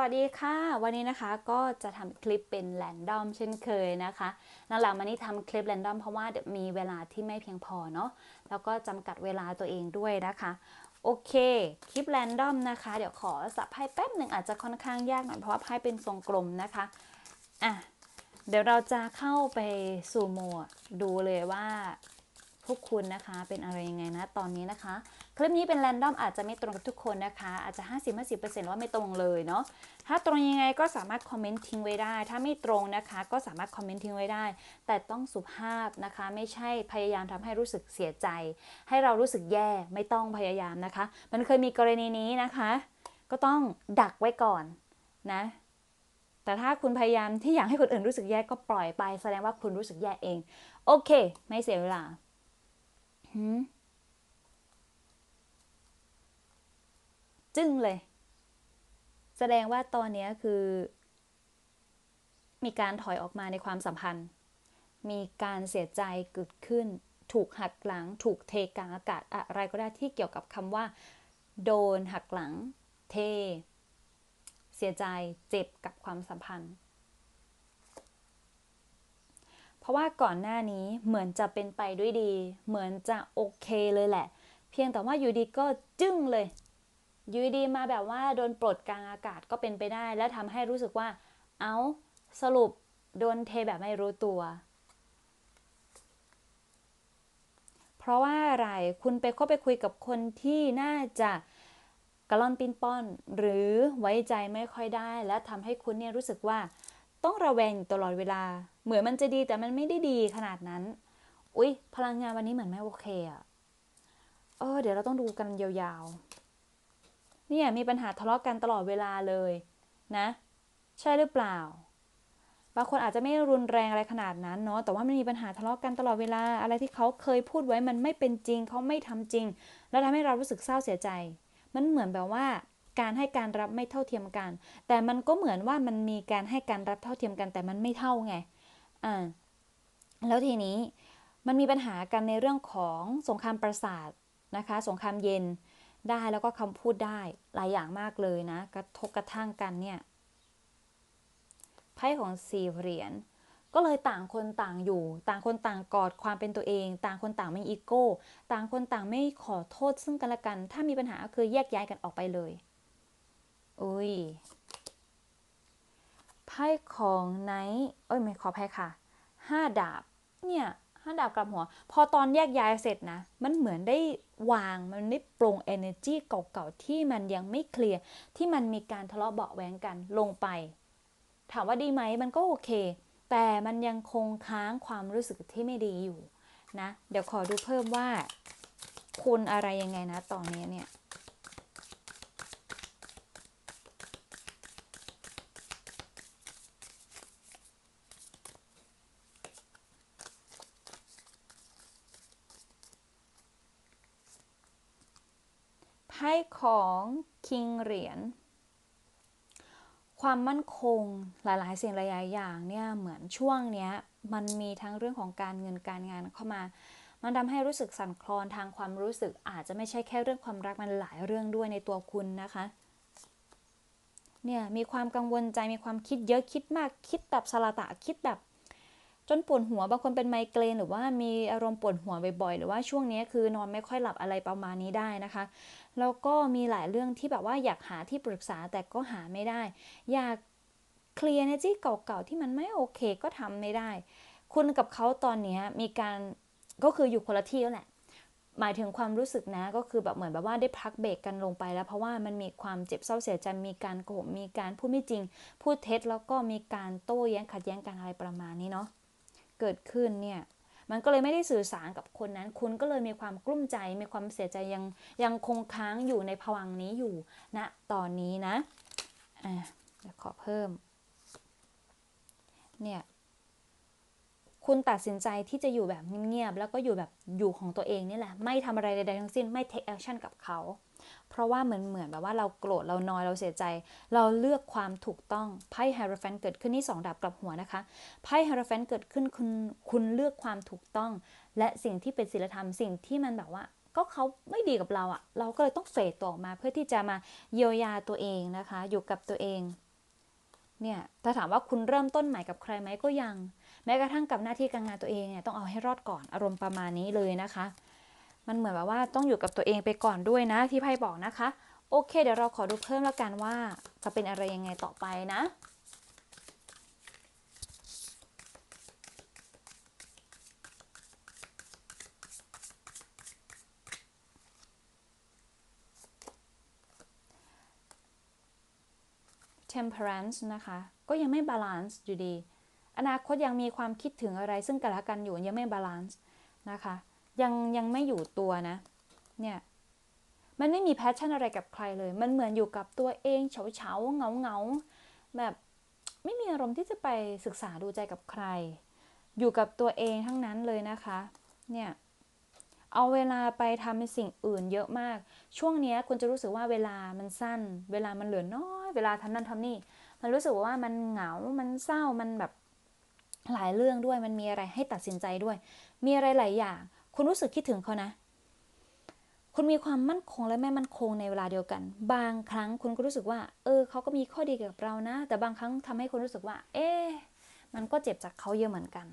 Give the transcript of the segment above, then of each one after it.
วัสดีค่ะ วันนี้นะคะก็จะทำคลิปเป็นแรนดอมเช่นเคยนะคะหลังๆมานี้ทำคลิปแรนดอมเพราะว่าเดี๋ยวมีเวลาที่ไม่เพียงพอเนาะแล้วก็จำกัดเวลาตัวเองด้วยนะคะ โอเค คลิปแรนดอมนะคะ เดี๋ยวขอสับไพ่แป๊บหนึ่งอาจจะค่อนข้างยากหน่อยเพราะว่าไพ่เป็นทรงกลมนะคะอะเดี๋ยวเราจะเข้าไปสู่โหมดดูเลยว่า พวกคุณนะคะ เป็นอะไรยังไงนะตอนนี้นะคะ คลิปนี้เป็นแรนดอมอาจจะไม่ตรงกับทุกคนนะคะ อาจจะ 50-50%ว่าไม่ตรงเลยเนาะถ้าตรงยังไงก็สามารถคอมเมนต์ทิ้งไว้ได้ ถ้าไม่ตรงนะคะ ก็สามารถคอมเมนต์ทิ้งไว้ได้ แต่ต้องสุภาพนะคะ ไม่ใช่พยายามทำให้รู้สึกเสียใจ ให้เรารู้สึกแย่ไม่ต้องพยายามนะคะ มันเคยมีกรณีนี้นะคะ ก็ต้องดักไว้ก่อนนะแต่ถ้าคุณพยายามที่อยากให้คนอื่นรู้สึกแย่ก็ปล่อยไป แสดงว่าคุณรู้สึกแย่เอง โอเค ไม่เสียเวลา หืมจึ้งเลย แสดงว่าตอนนี้คือ มีการถอยออกมาในความสัมพันธ์ มีการเสียใจเกิดขึ้น ถูกหักหลัง ถูกเทกลางอากาศอะไรก็ได้ที่เกี่ยวกับคำว่า โดนหักหลัง เท เสียใจเจ็บกับความสัมพันธ์ เพ ราะว่าก่อนหน้านี้เหมือนจะเป็นไปด้วยดี เหมือนจะโอเคเลยแหละ เพียงแต่ว่าอยู่ดีก็จึ้งเลยอยู่ดีมาแบบว่าโดนปลดกลางอากาศก็เป็นไปได้ แล้วทำให้รู้สึกว่า เอาสรุปโดนเทแบบไม่รู้ตัว เพราะว่าอะไรคุณไปเข้าไปคุยกับคนที่น่าจะกระล่อนปิ้นป้อน หรือไว้ใจไม่ค่อยได้ และทำให้คุณเนี่ยรู้สึกว่า ต้องระแวงตลอดเวลา เหมือนมันจะดีแต่มันไม่ได้ดีขนาดนั้น อุ๊ย พลังงานวันนี้เหมือนไม่โอเคอะเออ เดี๋ยวเราต้องดูกันยาวๆ เนี่ยมีปัญหาทะเลาะกันตลอดเวลาเลยนะ ใช่หรือเปล่า บางคนอาจจะไม่รุนแรงอะไรขนาดนั้นเนาะ แต่ว่ามันมีปัญหาทะเลาะกันตลอดเวลา อะไรที่เขาเคยพูดไว้มันไม่เป็นจริง เขาไม่ทำจริง แล้วทำให้เรารู้สึกเศร้าเสียใจ มันเหมือนแบบว่า การให้การรับไม่เท่าเทียมกัน แต่มันก็เหมือนว่ามันมีการให้การรับเท่าเทียมกัน แต่มันไม่เท่าไงอ่าแล้วทีนี้มันมีปัญหากันในเรื่องของสงครามประสาทนะคะ สงครามเย็นได้แล้วก็คำพูดได้หลายอย่างมากเลยนะ กระทบกระทั่งกันเนี่ยไพ่ของสี่เหรียญก็เลยต่างคนต่างอยู่ ต่างคนต่างกอดความเป็นตัวเอง ต่างคนต่างไม่อีโก้ ต่างคนต่างไม่ขอโทษซึ่งกันและกัน ถ้ามีปัญหาก็คือแยกย้ายกันออกไปเลย อุ้ยไพ่ของไนท์เอ้ยไม่ขอไพ่ค่ะห้าดาบ เนี่ยห้าดาบกลับหัว พอตอนแยกย้ายเสร็จนะ มันเหมือนได้วาง มันได้ปรง energy เก่าๆ ที่มันยังไม่เคลียร์ ที่มันมีการทะเลาะเบาแหวงกันลงไป ถามว่าดีไหม มันก็โอเค แต่มันยังคงค้างความรู้สึกที่ไม่ดีอยู่นะ เดี๋ยวขอดูเพิ่มว่า คุณอะไรยังไงนะตอนนี้เนี่ย ไพ่ ของคิงเหรียญความมั่นคงหลายๆ สิ่งหลายๆอย่างเนี่ยเหมือนช่วงเนี้ยมันมีทั้งเรื่องของการเงินการงานเข้ามา มันทำให้รู้สึกสั่นคลอนทางความรู้สึกอาจจะไม่ใช่แค่เรื่องความรักมันหลายเรื่องด้วยในตัวคุณนะคะเนี่ยมีความกังวลใจมีความคิดเยอะคิดมากคิดแบบสละตะคิดแบบ จนปวดหัวบางคนเป็นไมเกรนหรือว่ามีอารมณ์ปวดหัวบ่อยๆ หรือว่าช่วงนี้คือนอนไม่ค่อยหลับอะไรประมาณนี้ได้นะคะ แล้วก็มีหลายเรื่องที่แบบว่าอยากหาที่ปรึกษาแต่ก็หาไม่ได้ อยากเคลียร์เนจี้เก่าๆที่มันไม่โอเคก็ทำไม่ได้ คุณกับเขาตอนนี้มีการก็คืออยู่คนละที่แล้วแหละหมายถึงความรู้สึกนะก็คือแบบเหมือนแบบว่าได้พักเบรกกันลงไปแล้ว เพราะว่ามันมีความเจ็บเศร้าเสียใจมีการโกหกมีการพูดไม่จริง พูดเท็จแล้วก็มีการโต้แย้งขัดแย้งกันอะไรประมาณนี้เนาะ เกิดขึ้นเนี่ยมันก็เลยไม่ได้สื่อสารกับคนนั้น คุณก็เลยมีความกลุ้มใจ มีความเสียใจยังยังคงค้างอยู่ในภวังนี้อยู่ณนะตอนนี้นะอะเดี๋ยวขอเพิ่ม เนี่ย คุณตัดสินใจที่จะอยู่แบบเงียบๆ แล้วก็อยู่แบบอยู่ของตัวเองนี่แหละ ไม่ทำอะไรใดๆทั้งสิ้น ไม่ take action กับเขา เพราะว่าเหมือนเหมือนแบบว่าเราโกรธเรานอยเราเสียใจ เราเลือกความถูกต้องไพ่ฮาร์แฟนเกิดขึ้นที่สองดาบกลับหัวนะคะไพ่ฮาร์แฟนเกิดขึ้นคุณคุณเลือกความถูกต้อง และสิ่งที่เป็นศีลธรรมสิ่งที่มันแบบว่าก็เขาไม่ดีกับเราอะเราก็เลยต้องเฟดตัวออกมาเพื่อที่จะมาเยียวยาตัวเองนะคะ อยู่กับตัวเองเนี่ยถ้าถามว่าคุณเริ่มต้นใหม่กับใครไหมก็ยัง แม้กระทั่งกับหน้าที่การงานตัวเองเนี่ยต้องเอาให้รอดก่อนอารมณ์ประมาณนี้เลยนะคะ มันเหมือนแบบว่าต้องอยู่กับตัวเองไปก่อนด้วยนะที่ไพ่บอกนะคะ โอเค เดี๋ยวเราขอดูเพิ่มแล้วกันว่าจะเป็นอะไรยังไงต่อไปนะ temperance นะคะ ก็ยังไม่บาลานซ์อยู่ดี อนาคตยังมีความคิดถึงอะไรซึ่งกันและกันอยู่ยังไม่บาลานซ์นะคะ ยังยังไม่อยู่ตัวนะ เนี่ย มันไม่มีแพชชั่นอะไรกับใครเลย มันเหมือนอยู่กับตัวเองเฉาเฉาเงาเงาแบบไม่มีอารมณ์ที่จะไปศึกษาดูใจกับใคร อยู่กับตัวเองทั้งนั้นเลยนะคะ เนี่ย เอาเวลาไปทำสิ่งอื่นเยอะมาก ช่วงนี้คุณจะรู้สึกว่าเวลามันสั้น เวลามันเหลือน้อย เวลาทำนั่นทำนี่ มันรู้สึกว่ามันเหงา มันเศร้า มันแบบหลายเรื่องด้วย มันมีอะไรให้ตัดสินใจด้วย มีอะไรหลายอย่าง คุณรู้สึกคิดถึงเขานะคุณมีความมั่นคงและไม่มั่นคงในเวลาเดียวกัน บางครั้งคุณก็รู้สึกว่า เออเขาก็มีข้อดีกับเรานะ แต่บางครั้งทำให้คุณรู้สึกว่า เอ๊มันก็เจ็บจากเขาเยอะเหมือนกัน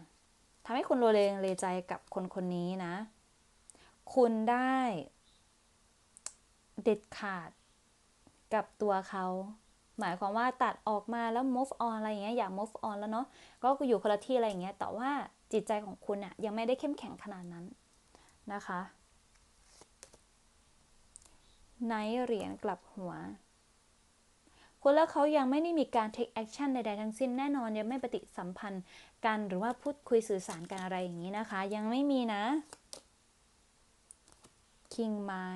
ทำให้คุณโลเลงเลใจกับคนคนนี้นะ คุณได้เด็ดขาดกับตัวเขา หมายความว่าตัดออกมาแล้ว move on อะไรอย่างเงี้ย อยาก move on แล้วเนาะ ก็อยู่คนละที่อะไรอย่างเงี้ย แต่ว่าจิตใจของคุณอะยังไม่ได้เข้มแข็งขนาดนั้น นะคะไนเหรียญกลับหัว คุณและเขายังไม่ได้มีการ take action ใดๆทั้งสิ้นแน่นอนยังไม่ปฏิสัมพันธ์กันหรือว่าพูดคุยสื่อสารกันอะไรอย่างนี้นะคะ ยังไม่มีนะ คิงไม้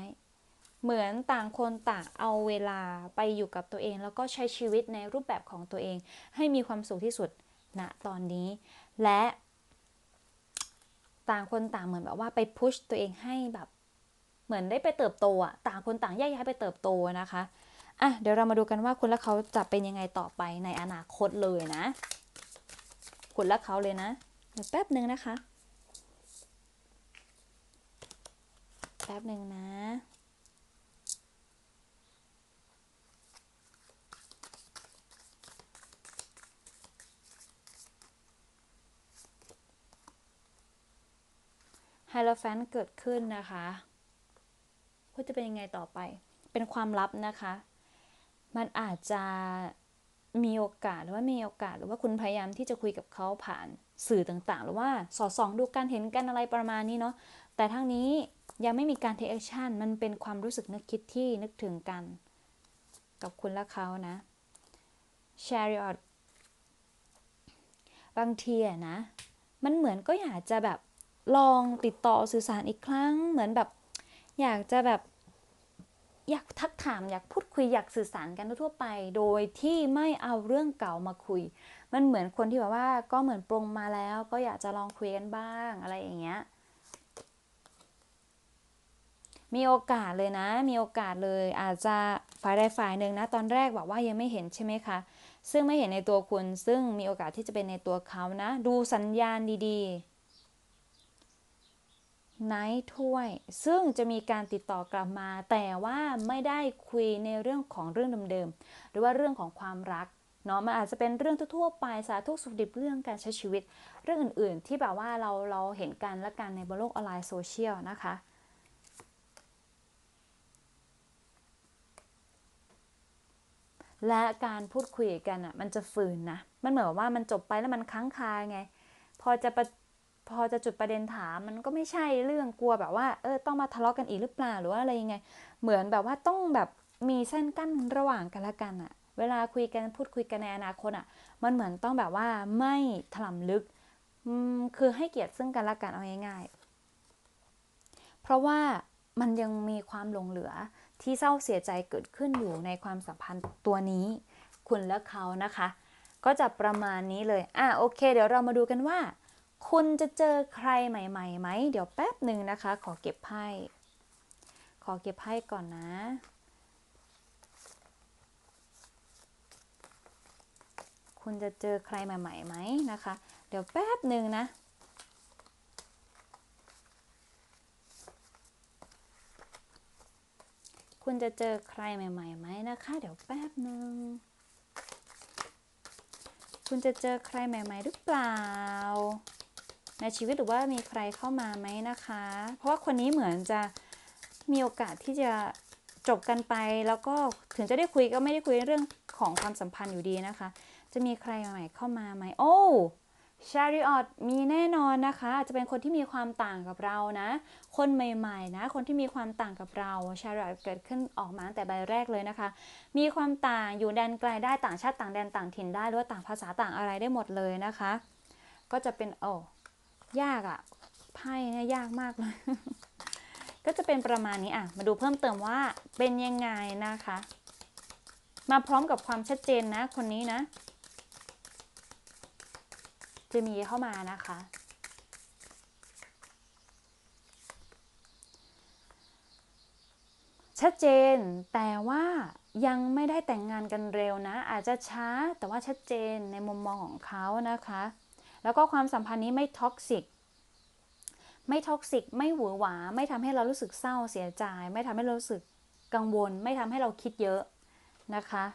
เหมือนต่างคนต่างเอาเวลาไปอยู่กับตัวเอง แล้วก็ใช้ชีวิตในรูปแบบของตัวเอง ให้มีความสุขที่สุดณนะตอนนี้ และ ต่างคนต่างเหมือนแบบว่าไปพุชตัวเองให้แบบ เหมือนได้ไปเติบโตอะต่างคนต่างแยกย้ายไปเติบโตนะคะอะเดี๋ยวเรามาดูกันว่าคุณและเขาจะเป็นยังไงต่อไปในอนาคตเลยนะ คุณและเขาเลยนะเดี๋ยวแป๊บหนึ่งนะคะ แป๊บหนึ่งนะ ไฮโลแฟนเกิดขึ้นนะคะว่าจะเป็นยังไงต่อไป เป็นความลับนะคะ มันอาจจะมีโอกาสหรือว่ามีโอกาสหรือว่าคุณพยายามที่จะคุยกับเขาผ่านสื่อต่างๆ หรือว่าสอดส่องดูการเห็นกันอะไรประมาณนี้เนาะ แต่ทั้งนี้ยังไม่มีการเทคแอคชั่น มันเป็นความรู้สึกนึกคิดที่นึกถึงกัน กับคุณและเขานะ chariot บางทีอะนะ มันเหมือนก็อยากจะแบบ ลองติดต่อสื่อสารอีกครั้ง เหมือนแบบ อยากจะแบบอยากทักถามอยากพูดคุยอยากสื่อสารกันทั่วไป โดยที่ไม่เอาเรื่องเก่ามาคุย มันเหมือนคนที่แบบว่าก็เหมือนปรงมาแล้ว ก็อยากจะลองคุยกันบ้างอะไรอย่างเงี้ยมีโอกาสเลยนะ มีโอกาสเลย อาจจะฝ่ายใดฝ่ายหนึ่งนะ ตอนแรกบอกว่ายังไม่เห็นใช่ไหมคะ ซึ่งไม่เห็นในตัวคุณ ซึ่งมีโอกาสที่จะเป็นในตัวเขานะ ดูสัญญาณดีๆ ไนท์ถ้วย ซึ่งจะมีการติดต่อกลับมา แต่ว่าไม่ได้คุยในเรื่องของเรื่องเดิมๆ หรือว่าเรื่องของความรักเนาะมันอาจจะเป็นเรื่องทั่วๆไปสาธุสุขดิบเรื่องการใช้ชีวิต เรื่องอื่นๆ ที่แบบว่าเราเราเห็นกันและกันในบนโลกออนไลน์โซเชียลนะคะและการพูดคุยกันอะมันจะฝืนนะ มันเหมือนว่ามันจบไปแล้วมันค้างคาไง พอจะ พอจะจุดประเด็นถามมันก็ไม่ใช่เรื่องกลัวแบบว่าเออต้องมาทะเลาะกันอีกหรือเปล่าหรือว่าอะไรยังไง เหมือนแบบว่าต้องแบบมีเส้นกั้นระหว่างกันละกันอะเวลาคุยกันพูดคุยกันในอนาคตอะมันเหมือนต้องแบบว่าไม่ถล่มลึกคือให้เกียรติซึ่งกันและกันเอาง่ายๆ เพราะว่ามันยังมีความหลงเหลือที่เศร้าเสียใจเกิดขึ้นอยู่ในความสัมพันธ์ตัวนี้ คุณและเขานะคะ ก็จะประมาณนี้เลย อะโอเค เดี๋ยวเรามาดูกันว่า คุณจะเจอใครใหม่ๆไหม เดี๋ยวแป๊บหนึ่งนะคะ ขอเก็บไพ่ ขอเก็บไพ่ก่อนนะ คุณจะเจอใครใหม่ๆไหมนะคะ เดี๋ยวแป๊บหนึ่งนะคุณจะเจอใครใหม่ๆไหมนะคะ เดี๋ยวแป๊บหนึ่ง คุณจะเจอใครใหม่ ๆ หรือเปล่า ในชีวิตหรือว่ามีใครเข้ามาไหมนะคะ เพราะว่าคนนี้เหมือนจะมีโอกาสที่จะจบกันไปแล้วก็ถึงจะได้คุยก็ไม่ได้คุยเรื่องของความสัมพันธ์อยู่ดีนะคะ จะมีใครใหม่เข้ามาไหมโอ้ชาริออตมีแน่นอนนะคะอาจจะเป็นคนที่มีความต่างกับเรานะ คนใหม่ๆนะ คนที่มีความต่างกับเราชาริออตเกิดขึ้นออกมาตั้งแต่ใบแรกเลยนะคะ มีความต่างอยู่แดนไกลได้ต่างชาติต่างแดนต่างถิ่นได้หรือว่าต่างภาษาต่างอะไรได้หมดเลยนะคะ ก็จะเป็นโอ้ ยากอะไพ่เนี่ยยากมากเลย ก็จะเป็นประมาณนี้อะ มาดูเพิ่มเติมว่าเป็นยังไงนะคะ มาพร้อมกับความชัดเจนนะคนนี้นะ จะมีเข้ามานะคะชัดเจนแต่ว่ายังไม่ได้แต่งงานกันเร็วนะ อาจจะช้าแต่ว่าชัดเจนในมุมมองของเขานะคะ แล้วก็ความสัมพันธ์นี้ไม่ท็อกซิกไม่ท็อกซิกไม่หวือหวา ไม่ทำให้เรารู้สึกเศร้าเสียใจ ไม่ทำให้เรารู้สึกกังวล ไม่ทำให้เราคิดเยอะนะคะ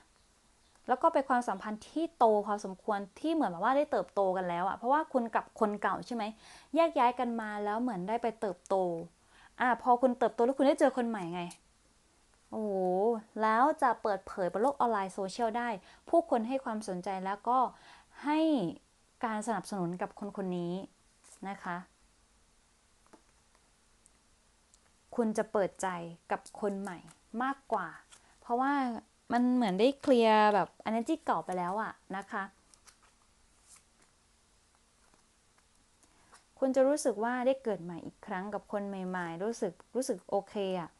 แล้วก็เป็นความสัมพันธ์ที่โตพอสมควรที่เหมือนแบบว่าได้เติบโตกันแล้วอะเพราะว่าคุณกับคนเก่าใช่ไหมแยกย้ายกันมาแล้วเหมือนได้ไปเติบโตอะพอคุณเติบโตแล้วคุณได้เจอคนใหม่ไงโอ้โหแล้วจะเปิดเผยบนโลกออนไลน์โซเชียลได้ ผู้คนให้ความสนใจแล้วก็ให้ การสนับสนุนกับคนคนนี้นะคะ คุณจะเปิดใจกับคนใหม่มากกว่า เพราะว่ามันเหมือนได้เคลียร์แบบอันนั้ที่เก่าไปแล้วอะนะคะ คุณจะรู้สึกว่าได้เกิดใหม่อีกครั้งกับคนใหม่ ๆ รู้สึกรู้สึกโอเคอะ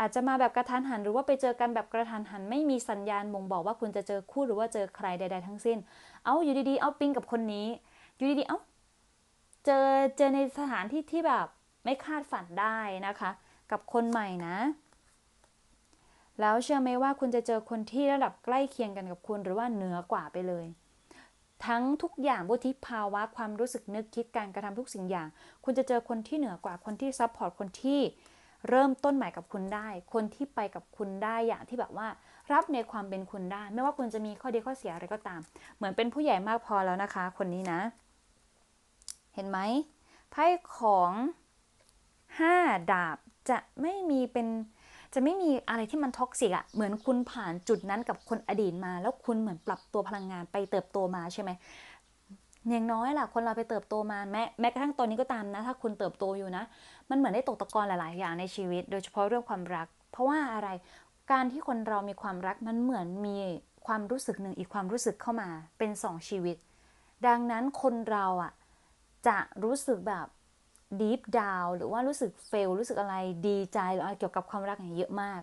อาจจะมาแบบกระทันหัน หรือว่าไปเจอกันแบบกระทันหัน ไม่มีสัญญาณบ่งบอกว่าคุณจะเจอคู่หรือว่าเจอใครใด ๆ ทั้งสิ้น เอาอยู่ดีๆเอาปิงกับคนนี้ อยู่ดีๆเอาเจอเจอในสถานที่ที่แบบไม่คาดฝันได้นะคะ กับคนใหม่นะ แล้วเชื่อไหมว่าคุณจะเจอคนที่ระดับใกล้เคียงกันกับคุณหรือว่าเหนือกว่าไปเลยทั้งทุกอย่างวุฒิภาวะความรู้สึกนึกคิดการกระทำทุกสิ่งอย่าง คุณจะเจอคนที่เหนือกว่าคนที่ซัพพอร์ตคนที่ เริ่มต้นใหม่กับคุณได้ คนที่ไปกับคุณได้อย่างที่แบบว่า รับในความเป็นคุณได้ ไม่ว่าคุณจะมีข้อดีข้อเสียอะไรก็ตาม เหมือนเป็นผู้ใหญ่มากพอแล้วนะคะ คนนี้นะ เห็นไหมไพ่ของห้าดาบจะไม่มีเป็นจะไม่มีอะไรที่มันท็อกซิกอะเหมือนคุณผ่านจุดนั้นกับคนอดีตมา แล้วคุณเหมือนปรับตัวพลังงานไปเติบโตมาใช่ไหม อย่างน้อยล่ะคนเราไปเติบโตมาแม้แม้กระทั่งตอนนี้ก็ตามนะ ถ้าคุณเติบโตอยู่นะ มันเหมือนได้ตกตะกอนหลาย ๆ อย่างในชีวิต โดยเฉพาะเรื่องความรัก เพราะว่าอะไรการที่คนเรามีความรักมันเหมือนมีความรู้สึกหนึ่งอีกความรู้สึกเข้ามาเป็นสองชีวิต ดังนั้นคนเราอะจะรู้สึกแบบดีฟดาวหรือว่ารู้สึกเฟลรู้สึกอะไรดีใจหรืออะไรเกี่ยวกับความรักอย่างเยอะมาก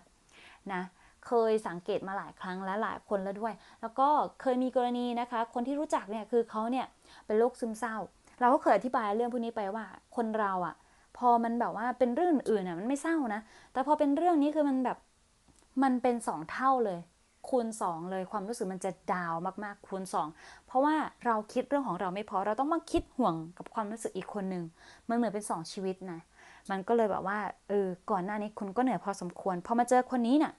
นะ เคยสังเกตมาหลายครั้งและหลายคนแล้วด้วย แล้วก็เคยมีกรณีนะคะ คนที่รู้จักเนี่ยคือเขาเนี่ยเป็นโรคซึมเศร้า เราก็เคยอธิบายเรื่องพวกนี้ไปว่าคนเราอะ่ะ พอมันแบบว่าเป็นเรื่องอื่นอะมันไม่เศร้านะ แต่พอเป็นเรื่องนี้คือมันแบบมันเป็นสองเท่าเลยคูณสองเลยความรู้สึกมันจะดาวมากๆคูณสองเพราะว่าเราคิดเรื่องของเราไม่พอเราต้องมาคิดห่วงกับความรู้สึกอีกคนหนึ่งมันเหมือนเป็นสองชีวิตนะมันก็เลยแบบว่าเออก่อนหน้านี้คุณก็เหนื่อยพอสมควรพอมาเจอคนนี้เนี่ย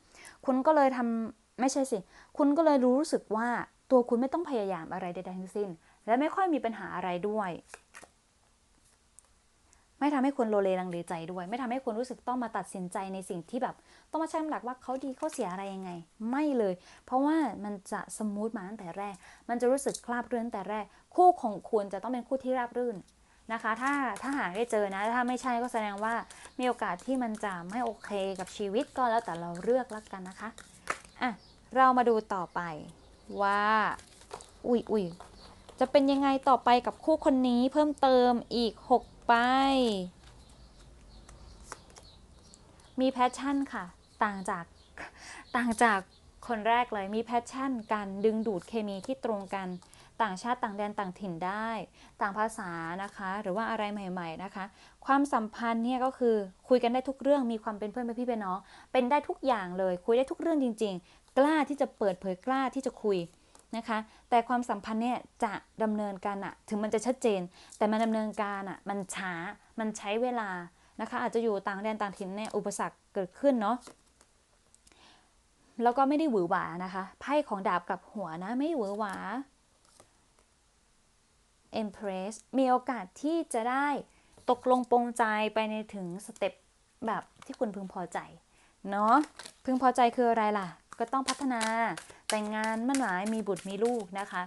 คุณก็เลยทำไม่ใช่สิ คุณก็เลยรู้สึกว่าตัวคุณไม่ต้องพยายามอะไรใดๆทั้งสิ้น และไม่ค่อยมีปัญหาอะไรด้วย ไม่ทำให้คนโลเลลังเลใจด้วย ไม่ทำให้คนรู้สึกต้องมาตัดสินใจในสิ่งที่แบบ ต้องมาชั่งหลักว่าเขาดีเขาเสียอะไรยังไง ไม่เลย เพราะว่ามันจะสมูทมาตั้งแต่แรก มันจะรู้สึกคลาบรื่นแต่แรก คู่ของคุณจะต้องเป็นคู่ที่ราบรื่น นะคะ ถ้าถ้าหาได้เจอนะ ถ้าไม่ใช่ก็แสดงว่ามีโอกาสที่มันจะไม่โอเคกับชีวิตก็แล้วแต่เราเลือกแล้วกันนะคะอะเรามาดูต่อไปว่าอุ้ยอุ้ยจะเป็นยังไงต่อไปกับคู่คนนี้เพิ่มเติมอีก6ใบมีแพชชั่นค่ะ ต่างจากต่างจากคนแรกเลยมีแพชชั่น การดึงดูดเคมีที่ตรงกัน ต่างชาติต่างแดนต่างถิ่นได้ ต่างภาษานะคะ หรือว่าอะไรใหม่ๆนะคะ ความสัมพันธ์เนี่ยก็คือคุยกันได้ทุกเรื่องมีความเป็นเพื่อนเป็นพี่เป็นน้องเป็นได้ทุกอย่างเลย คุยได้ทุกเรื่องจริง ๆ กล้าที่จะเปิดเผยกล้าที่จะคุยนะคะ แต่ความสัมพันธ์เนี่ยจะดำเนินการอะถึงมันจะชัดเจน แต่มันดำเนินการอะมันช้ามันใช้เวลานะคะ อาจจะอยู่ต่างแดนต่างถิ่นเนี่ยอุปสรรคเกิดขึ้นเนาะแล้วก็ไม่ได้หวือหวานะคะ ไพ่ของดาบกับหัวนะ ไม่หวือหวา impress มีโอกาสที่จะได้ตกลงปรงใจไปในถึงสเต็ปแบบที่คุณพึงพอใจเนาะพึงพอใจคืออะไรล่ะ ก็ต้องพัฒนาแต่งงานมั่นหมายมีบุตรมีลูกนะคะ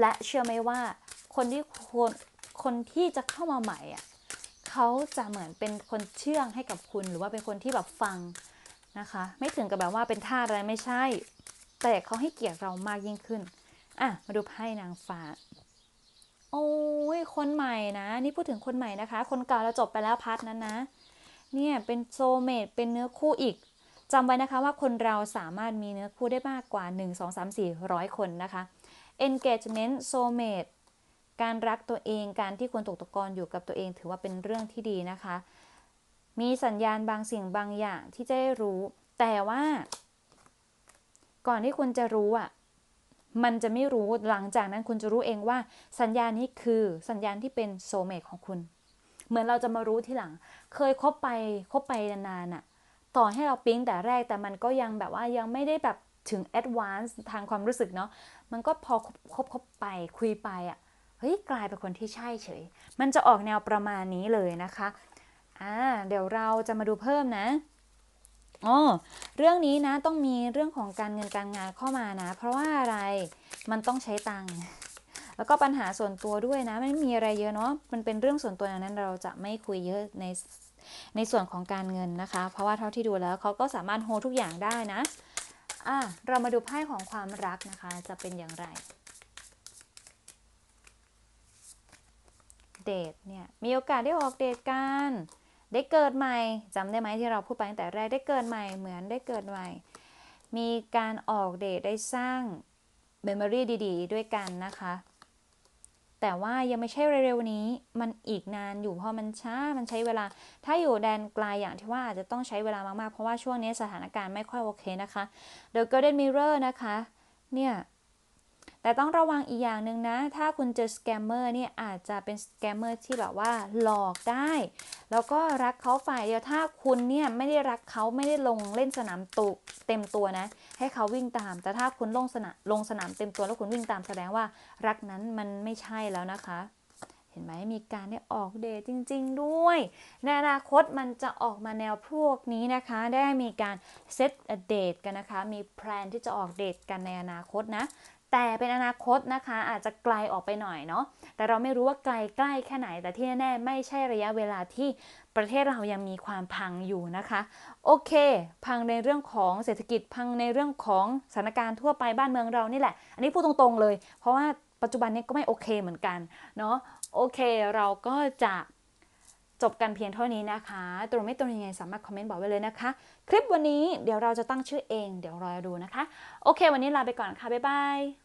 และเชื่อไหมว่าคนที่คนคนที่จะเข้ามาใหม่อะเขาจะเหมือนเป็นคนเชื่องให้กับคุณหรือว่าเป็นคนที่แบบฟังนะคะ ไม่ถึงกับแบบว่าเป็นท่าอะไรไม่ใช่ แต่เขาให้เกียรติเรามากยิ่งขึ้นอะมาดูไพ่นางฟ้า โอ้ยคนใหม่นะ นี่พูดถึงคนใหม่นะคะ คนเก่าเราจบไปแล้วพาร์ทนั้นนะ เนี่ยเป็นโซเมตเป็นเนื้อคู่อีกจำไว้นะคะว่าคนเราสามารถมีเนื้อคู่ได้มากกว่า 1 2 3 4 0 0 คนนะคะ engagement soulmate การรักตัวเองการที่ควรตกตะกอนอยู่กับตัวเอง ถือว่าเป็นเรื่องที่ดีนะคะ มีสัญญาณบางสิ่งบางอย่างที่จะได้รู้ แต่ว่า ก่อนที่คุณจะรู้อะ มันจะไม่รู้หลังจากนั้นคุณจะรู้เองว่า สัญญานี้คือสัญญาณที่เป็นโซเมตของคุณ เหมือนเราจะมารู้ทีหลัง เคยคบไปคบไปนานๆอะต่อให้เราปิ๊งแต่แรกแต่มันก็ยังแบบว่ายังไม่ได้แบบถึงแอดวานซ์ทางความรู้สึกเนาะมันก็พอคบคบไปคุยไปอะเฮ้ยกลายเป็นคนที่ใช่เฉย มันจะออกแนวประมาณนี้เลยนะคะอ่าเดี๋ยวเราจะมาดูเพิ่มนะ อ๋อเรื่องนี้นะต้องมีเรื่องของการเงินการงานเข้ามานะ เพราะว่าอะไรมันต้องใช้ตังค์แล้วก็ปัญหาส่วนตัวด้วยนะไม่มีอะไรเยอะเนาะมันเป็นเรื่องส่วนตัวนั้นเราจะไม่คุยเยอะในในส่วนของการเงินนะคะ เพราะว่าเท่าที่ดูแล้วเขาก็สามารถโฮทุกอย่างได้นะอะเรามาดูไพ่ของความรักนะคะ จะเป็นอย่างไรเดทเนี่ยมีโอกาสได้ออกเดทกัน ได้เกิดใหม่จำได้ไหมที่เราพูดไปตั้งแต่แรกได้เกิดใหม่เหมือนได้เกิดใหม่ มีการออกเดทได้สร้างเมมโมรีดีๆ ด้วยกันนะคะ แต่ว่ายังไม่ใช่เร็วๆนี้มันอีกนานอยู่เพราะมันช้ามันใช้เวลา ถ้าอยู่แดนไกลอย่างที่ว่าอาจจะต้องใช้เวลามากๆ เพราะว่าช่วงนี้สถานการณ์ไม่ค่อยโอเคนะคะ The Golden Mirror นะคะ เนี่ย แต่ต้องระวังอีกอย่างหนึ่งนะ ถ้าคุณเจอสแกมเมอร์เนี่ยอาจจะเป็นสแกมเมอร์ที่แบบว่าหลอกได้ แล้วก็รักเขาฝ่ายเดียว ถ้าคุณเนี่ยไม่ได้รักเขาไม่ได้ลงเล่นสนามตุเต็มตัวนะ ให้เขาวิ่งตาม แต่ถ้าคุณลงสนามลงสนามเต็มตัวแล้วคุณวิ่งตามแสดงว่ารักนั้นมันไม่ใช่แล้วนะคะ เห็นไหมมีการได้ออกเดทจริง ๆ ด้วย ในอนาคตมันจะออกมาแนวพวกนี้นะคะ ได้มีการเซตเดทกันนะคะ มีแพลนที่จะออกเดทกันในอนาคตนะ แต่เป็นอนาคตนะคะ อาจจะไกลออกไปหน่อยเนาะแต่เราไม่รู้ว่าไกลใกล้แค่ไหน แต่ที่แน่ๆไม่ใช่ระยะเวลาที่ประเทศเรายังมีความพังอยู่นะคะ โอเค พังในเรื่องของเศรษฐกิจพังในเรื่องของสถานการณ์ทั่วไปบ้านเมืองเรานี่แหละ อันนี้พูดตรงๆเลย เพราะว่าปัจจุบันนี้ก็ไม่โอเคเหมือนกันเนาะโอเคเราก็จะจบกันเพียงเท่านี้นะคะ ตรงไม่ตรงยังไงสามารถคอมเมนต์บอกไว้เลยนะคะ คลิปวันนี้เดี๋ยวเราจะตั้งชื่อเอง เดี๋ยวรอดูนะคะ โอเค วันนี้ลาไปก่อนค่ะ บ๊ายบาย